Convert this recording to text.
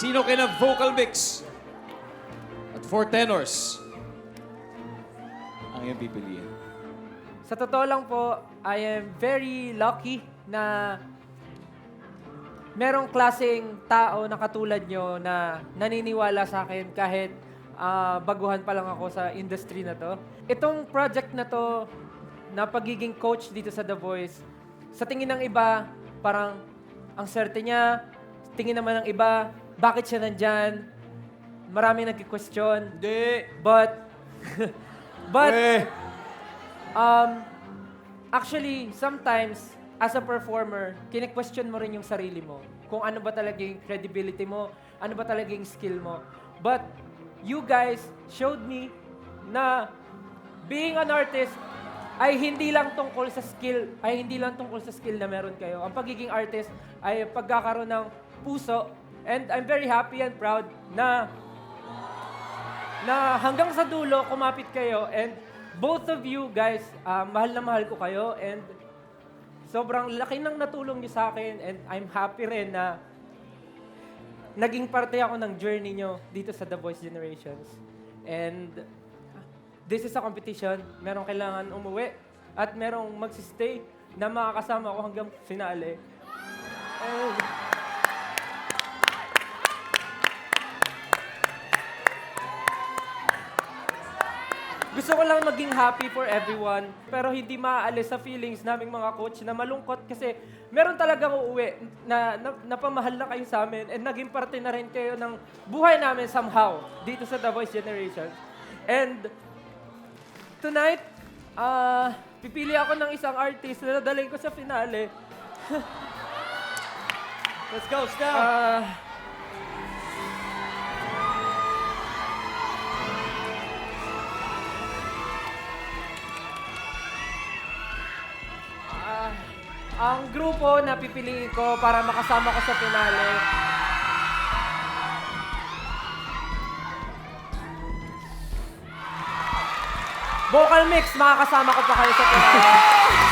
Sino kayo ng vocal mix? At four tenors. Ang iyong pipiliin. Sa totoo lang po, I am very lucky na merong klaseng tao na katulad nyo na naniniwala sa akin kahit ah, baguhan pa lang ako sa industry na to. Itong project na to, na pagiging coach dito sa The Voice, sa tingin ng iba, parang ang swerte niya, tingin naman ng iba, bakit siya nandyan? Maraming nagki-question. Hindi. But, but, Eh, Um, actually, sometimes, as a performer, kine-question mo rin yung sarili mo. Kung ano ba talaga yung credibility mo, ano ba talaga yung skill mo. But, you guys showed me na being an artist ay hindi lang tungkol sa skill, ay hindi lang tungkol sa skill na meron kayo. Ang pagiging artist ay pagkakaroon ng puso and I'm very happy and proud na na hanggang sa dulo kumapit kayo and both of you guys, ah, mahal na mahal ko kayo and sobrang laki ng natulong niyo sa akin and I'm happy rin na naging parte ako ng journey niyo dito sa The Voice Generations. And this is a competition. Merong kailangan umuwi at merong magsistay na makakasama ko hanggang finale. And Gusto ko lang maging happy for everyone, pero hindi maaalis sa feelings naming mga coach na malungkot kasi meron talagang uuwi na, na napamahal na kayo sa amin and naging parte na rin kayo ng buhay namin somehow dito sa The Voice Generation. And tonight, ah pipili ako ng isang artist na dadalhin ko sa finale. let's go, Stel. Ah... ang grupo na pipiliin ko para makasama ko sa finale. Vocal mix, makakasama ko pa kayo sa finale.